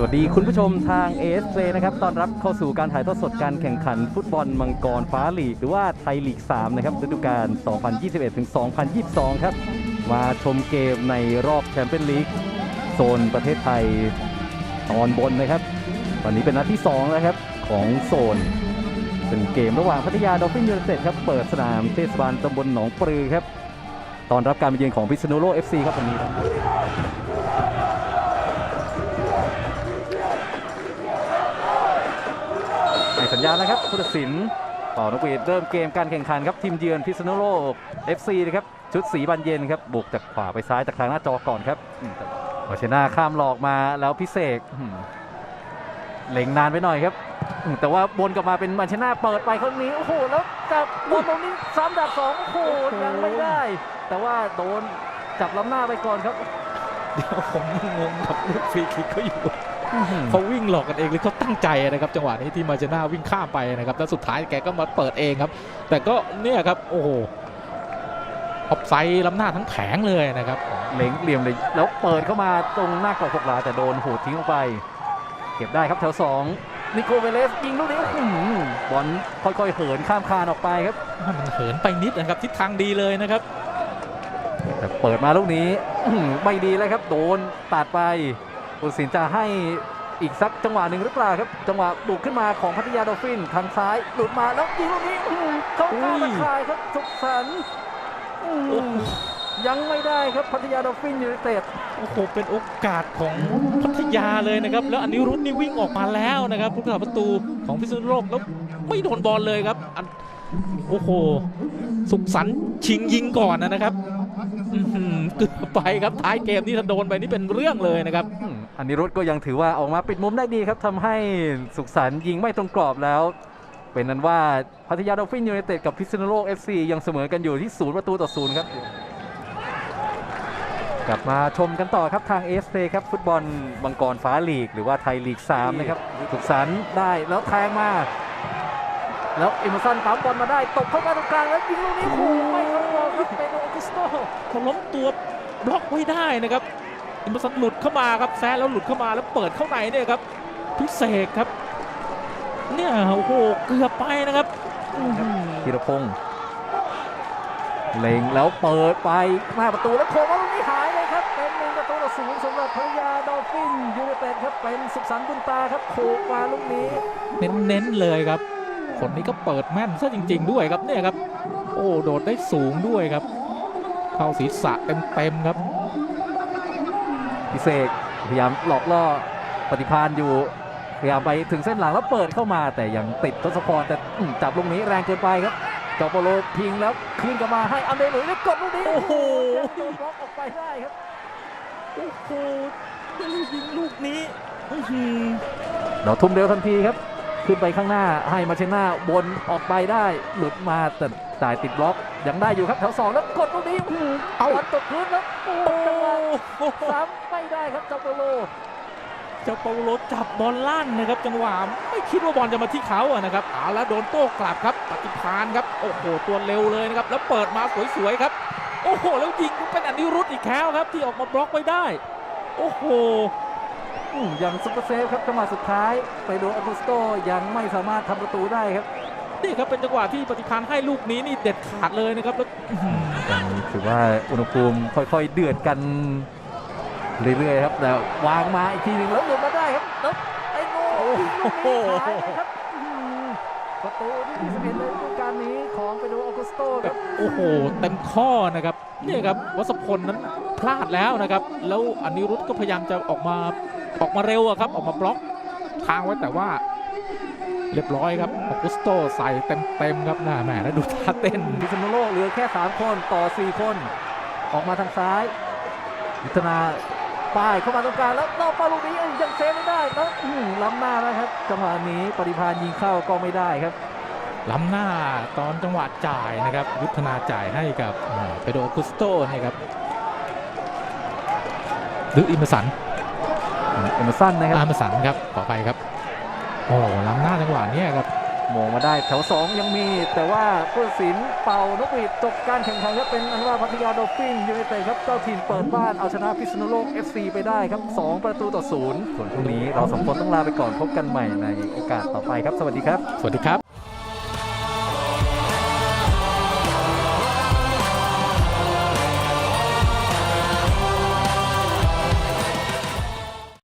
สวัสดีคุณผู้ชมทาง AS Play นะครับต้อนรับเข้าสู่การถ่ายทอดสดการแข่งขันฟุตบอลมังกรฟ้าลีก หรือว่าไทยลีก 3 นะครับฤดูกาล 2021ถึง2022 ครับ มาชมเกมในรอบแชมเปี้ยนลีกโซนประเทศไทยตอนบนนะครับ วันนี้เป็นนัดที่ 2 แล้วครับ ของโซน เป็นเกมระหว่างพัทยาดอลฟินยูไนเต็ดครับ เปิดสนามเทศบาลตำบลหนองปลือครับ ตอนรับการมาเยือนของพิษณุโลก FC ครับวันนี้ สัญญาณนะครับผู้ตัดสินเป่านกหวีดเริ่มเกมการแข่งขันครับทีมเยือนพิษณุโลก FC นะครับชุดสีบานเย็นครับบุกจากขวาไปซ้ายจากทางหน้าจอก่อนครับอืมวาเชนาข้ามหลอกมาแล้วพิเศษเล็งนานไปหน่อยครับ แต่ว่าบนกลับมาเป็นมาเชนาเปิดไปครั้งนี้โอ้โหแล้วจับบอลตรงนี้ซ้ำดับสองโอ้โหยังไม่ได้ แต่ว่าโดนจับล้ำหน้าไปก่อนครับ เดี๋ยวผมงงกับลูกฟรีคิกเขาอยู่ เขาวิ่งหลอกกันเองหรือเขาตั้งใจนะครับ จังหวะนี้ที่มาเจน่าวิ่งข้ามไปนะครับแล้วสุดท้ายแกก็มาเปิดเองครับ แต่ก็เนี่ยครับโอ้โหออฟไซด์ล้ำหน้าทั้งแผงเลยนะครับเหล็งเหลี่ยมเลยแล้วเปิดเข้ามาตรงหน้ากรอบหกหลาแต่โดนหูดทิ้งออกไป เก็บได้ครับแถวสองนิโคเวเลสยิงลูกนี้อื้อหือบอลค่อยๆเหินข้ามคานออกไปครับมันเหินไปนิดนะครับทิศทางดีเลยนะครับแต่เปิดมาลูกนี้อื้อหือไม่ดีแล้วครับ โดนตัดไป ผู้ตัดสินจะให้อีกสักจังหวะหนึ่งหรือเปล่าครับ จังหวะบุกขึ้นมาของพัทยาดอลฟินทางซ้ายหลุดมาแล้วยิงลูกนี้อื้อหือเข้ากลางตะข่ายครับสุขสันต์อื้อหือยังไม่ได้ครับพัทยาดอลฟินยูไนเต็ดโอ้โหเป็นโอกาสของพัทยาเลยนะครับ แล้วอันนี้รุตนี่วิ่งออกมาแล้วนะครับผู้รักษาประตูของพิษณุโลกแล้วไม่โดนบอลเลยครับอันโอ้โหสุขสันต์ชิงยิงก่อนนะครับอื้อหือ เกือบไปครับท้ายเกมนี่ถ้าโดนไปนี่เป็นเรื่องเลยนะครับอืมอันนี้รถก็ยังถือว่าออกมาปิดมุมได้ดีครับทำให้สุขสันต์ยิงไม่ตรงกรอบแล้ว เป็นนั้นว่าพัทยาดอลฟินยูไนเต็ดกับพิษณุโลก FC ยังเสมอกันอยู่ที่ศูนย์ประตูต่อศูนย์ครับกลับมาชมกันต่อครับทางเอสเครับฟุตบอลบังกรฟ้าลีก หรือว่าไทยลีก 3 นะครับสุขสันต์ได้แล้วแทงมาแล้วเอมอร์สันปั๊มบอลมาได้ตบเข้ามาตรงกลางแล้วยิงลูกนี้โอ้โหไม่เข้ากรอบครับเป็นโอกิสโตเขาล้มตัว บล็อกไว้ได้นะครับอิมสันหลุดเข้ามาครับแซะแล้วหลุดเข้ามาแล้วเปิดเข้าในเนี่ยครับพิเศษครับเนี่ยโอ้โหเกือบไปนะครับอื้อหือธีรพงศ์เล็งแล้วเปิดไปหน้าประตูแล้วโค้งมาลูกนี้หายเลยครับเป็นหนึ่งประตูต่อศูนย์สำหรับภรรยาดอลฟินยูไนเต็ดครับเป็นสุขสันต์บุญตาครับโขกมาลูกนี้ เน้นๆเลยครับคนนี้ก็เปิดแม่นซะจริง ๆ ด้วยครับเนี่ยครับ โอ้โดดได้สูงด้วยครับ เข้าศีรษะเต็มๆครับ พิเศษพยายามหลอกล่อปฏิพานอยู่พยายามไปถึงเส้นหลังแล้วเปิดเข้ามาแต่ยังติดทศพรแต่อื้อจับลูกนี้แรงเกินไปครับจอโปโลพิงแล้วคืนกลับมาให้อันเดรหลุยส์แล้วกดลูกนี้โอ้โหยังโดนบล็อกออกไปได้ครับโอ้โหยิงลูกนี้อื้อหือเราทุ่มเร็วทันทีครับ ขึ้นไปข้างหน้าให้มาเชน่าบนออกไปได้หลุดมาแต่จ่ายติดบล็อกยังได้อยู่ครับแถวสองแล้วกดลูกนี้เอ้าตกพื้นแล้วโอ้โอ้จังหวะซ้ำไม่ได้ครับจอโปโลเจ้าเปาโลจับบอลลั่นนะครับจังหวะไม่คิดว่าบอลจะมาที่เขาอะนะครับเอาแล้วโดนโต้กลับครับปฏิพานครับโอ้โหตัวเร็วเลยนะครับแล้วเปิดมาสวยๆครับ โอ้โหแล้วยิงเป็นอนิรุตอีกแล้วครับ ที่ออกมาบล็อกไว้ได้ โอ้โห ยังซุปเปอร์เซฟครับจังหวะสุดท้ายไปดูออกุสโตยังไม่สามารถทำประตูได้ครับนี่ครับเป็นจังหวะที่ปฏิพานให้ลูกนี้นี่เด็ดขาดเลยนะครับแล้วอื้อหือตอนนี้ถือว่าอุณหภูมิค่อยๆเดือดกันเรื่อยๆครับแต่วางมาอีกทีหนึ่งแล้วหลุดมาได้ครับแล้วไอ้โง่ลูกนี้หายเลยครับอื้อหือประตูที่21ในฤดูกาลนี้ของไปดูออกุสโตครับโอ้โหเต็มข้อนะครับเนี่ยครับวัสพลนั้นพลาดแล้วนะครับ แล้วอนิรุตก็พยายามจะออกมา ออกมาเร็วอะครับ ออกมาบล็อกทางไว้แต่ว่า เรียบร้อยครับออกุสโตใส่เต็มๆครับหน้าแหมแล้วดูท่าเต้นพิษณุโลกเหลือแค่ 3 คนต่อ 4 คน ออกมาทางซ้ายยุทธนาป้ายเข้ามาตรงกลางแล้วนอกเป้าลูกนี้ยังเซฟไม่ได้แล้วอื้อหือล้ำหน้าแล้วครับจังหวะนี้ปริพานยิงเข้าก็ไม่ได้ครับล้ำหน้าตอนจังหวะจ่ายนะครับ ยุทธนาจ่ายให้กับอ่าเปโดรออกุสโตนะครับหรืออิมสัน เอเมอร์สันนะครับอาร์มสันครับขอไปครับ โอ้ล้ำหน้าจังหวะเนี้ยครับมองมาได้แถว2ยังมี แต่ว่าผู้ตัดสินเป่านกหวีดจบการแข่งขันครับเป็นอันว่าพัทยาโดฟฟินยูไนเต็ดครับเจ้าถิ่นเปิดบ้านเอาชนะพิษณุโลก FC ไปได้ครับ 2 ประตูต่อศูนย์ส่วนพรุ่งนี้เราสองคนต้องลาไปก่อนพบกันใหม่ในโอกาสต่อไปครับ สวัสดีครับ สวัสดีครับ